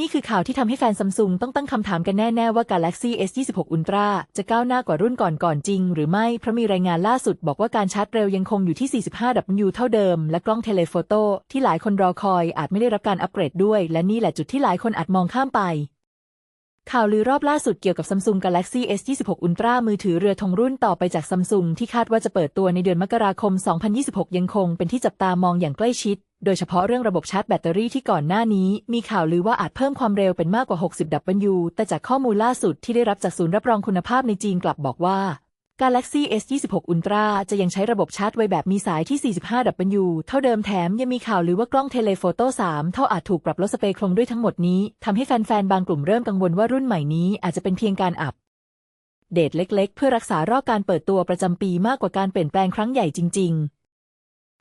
นี่คือข่าวที่ทำให้แฟนซัมซุงต้องตั้งคำถามกันแน่ ๆ ว่า Galaxy S26 Ultra จะก้าวหน้ากว่ารุ่นก่อนๆจริง หรือไม่ เพราะมีรายงานล่าสุดบอกว่าการชาร์จเร็วยังคงอยู่ที่ 45W เท่าเดิม และกล้องเทเลโฟโต้ที่หลายคนรอคอยอาจไม่ได้รับการอัปเกรดด้วย และนี่แหละจุดที่หลายคนอาจมองข้ามไปข่าวลือรอบล่าสุดเกี่ยวกับ Samsung Galaxy S26 Ultra มือถือเรือธงรุ่นต่อไปจาก Samsung ที่คาดว่าจะเปิดตัวในเดือนมกราคม 2026 ยังคงเป็นที่จับตามองอย่างใกล้ชิด โดยเฉพาะเรื่องระบบชาร์จแบตเตอรี่ที่ก่อนหน้านี้ มีข่าวลือว่าอาจเพิ่มความเร็วเป็นมากกว่า 60W แต่จากข้อมูลล่าสุดที่ได้รับจากศูนย์รับรองคุณภาพในจีนกลับบอกว่า Galaxy S26 Ultra จะยังใช้ระบบชาร์จไวแบบมีสายที่ 45W เท่าเดิมแถมยังมีข่าวลือว่ากล้องเทเลโฟโต้ 3 เท่าอาจถูกปรับลดสเปคลงด้วยทั้งหมดนี้ทำให้แฟนๆ บางกลุ่มเริ่มกังวลว่ารุ่นใหม่นี้อาจจะเป็นเพียงการอัปเดตเล็ก ๆ เพื่อรักษารอบการเปิดตัวประจำปีมากกว่าการเปลี่ยนแปลงครั้งใหญ่จริง ๆ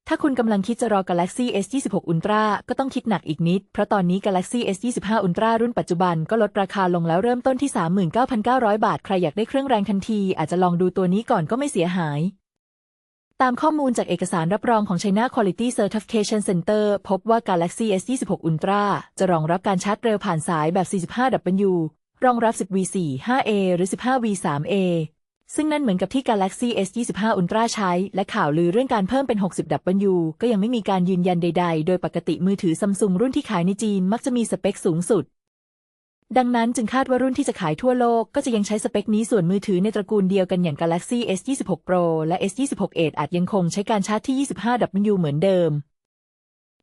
ถ้าคุณกำลังคิดจะรอ Galaxy S26 Ultra ก็ต้องคิดหนักอีกนิด เพราะตอนนี้ Galaxy S25 Ultra รุ่นปัจจุบันก็ลดราคาลงแล้วเริ่มต้นที่ 39,900 บาท ใครอยากได้เครื่องแรงทันที อาจจะลองดูตัวนี้ก่อนก็ไม่เสียหาย ตามข้อมูลจากเอกสารรับรองของ China Quality Certification Center พบว่า Galaxy S26 Ultra จะรองรับการชาร์จเร็วผ่านสายแบบ 45W รองรับ 10V4 5A หรือ 15V3A ซึ่งนั่นเหมือนกับที่ Galaxy S25 Ultra ใช้ และข่าวลือเรื่องการเพิ่มเป็น 60W ก็ยังไม่มีการยืนยันใด ๆ โดยปกติมือถือซัมซุงรุ่นที่ขายในจีนมักจะมีสเปคสูงสุด ดังนั้นจึงคาดว่ารุ่นที่จะขายทั่วโลกก็จะยังใช้สเปคนี้ส่วนมือถือในตระกูลเดียวกันอย่าง Galaxy S26 Pro และ S26 Edge อาจยังคงใช้การชาร์จที่ 25W เหมือนเดิม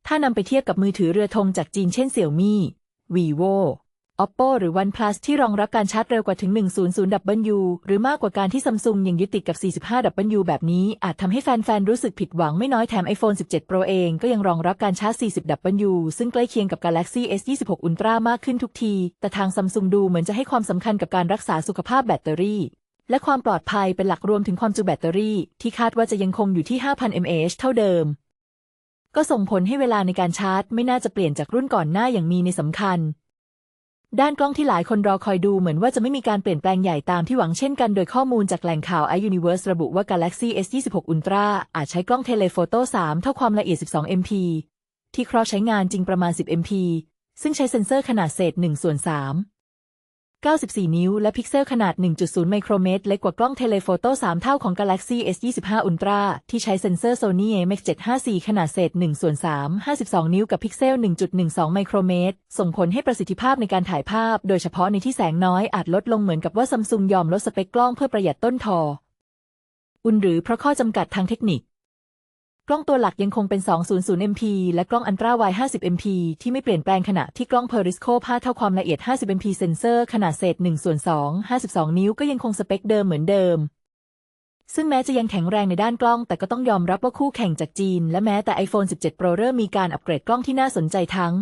ถ้านำไปเทียบกับมือถือเรือธงจากจีนเช่น Xiaomi Vivo Oppo หรือ OnePlus ที่รองรับการชาร์จเร็วกว่าถึง 100W หรือมากกว่าการที่ซัมซุงยังยึดติดกับ 45W แบบนี้ อาจทำให้แฟนๆ รู้สึกผิดหวังไม่น้อยแถม iPhone 17 Pro เองก็ยังรองรับการชาร์จ 40W ซึ่งใกล้เคียงกับ Galaxy S26 Ultra มากขึ้นทุกที แต่ทางซัมซุงดูเหมือนจะให้ความสำคัญกับการรักษาสุขภาพแบตเตอรี่และความปลอดภัยเป็นหลักรวมถึงความจุแบตเตอรี่ ที่คาดว่าจะยังคงอยู่ที่ 5,000 mAh เท่าเดิม ก็ส่งผลให้เวลาในการชาร์จ ไม่น่าจะเปลี่ยนจากรุ่นก่อนหน้าอย่างมีในสำคัญ ด้านกล้องที่หลายคนรอคอยดูเหมือนว่าจะไม่มีการเปลี่ยนแปลงใหญ่ตามที่หวังเช่นกันโดยข้อมูลจากแหล่งข่าว iUniverse ระบุว่า Galaxy S26 Ultra อาจใช้กล้องเทเลโฟโต้ 3 เท่าความละเอียด 12 MP ที่ครอบใช้งานจริงประมาณ 10 MP ซึ่งใช้เซ็นเซอร์ขนาดเศษ1ส่วน3 94 นิ้ว และพิกเซลขนาด 1.0 ไมโครเมตร เล็กกว่ากล้องเทเลโฟโต้ 3 เท่าของ Galaxy S25 Ultra ที่ใช้เซ็นเซอร์ Sony IMX754 ขนาดเศษ1ส่วน3 52 นิ้วกับพิกเซล 1.12 ไมโครเมตร ส่งผลให้ประสิทธิภาพในการถ่ายภาพ โดยเฉพาะในที่แสงน้อยอาจลดลงเหมือนกับว่าซัมซุงยอมลดสเปคกล้องเพื่อประหยัดต้นทอ อุ่นหรือเพราะข้อจำกัดทางเทคนิค กล้องตัวหลักยังคงเป็น 200 MP และกล้องอันตราไวด์50 MP ที่ไม่เปลี่ยนแปลงขณะที่กล้อง Periscope 5เท่าความละเอียด 50 MP เซนเซอร์ขนาดเศษ1ส่วน2 52 นิ้วก็ยังคงสเปคเดิมเหมือนเดิม ซึ่งแม้จะยังแข็งแรงในด้านกล้อง แต่ก็ต้องยอมรับว่าคู่แข่งจากจีน และแม้แต่ iPhone 17 Pro เริ่มมีการอัปเกรดกล้องที่น่าสนใจทั้ง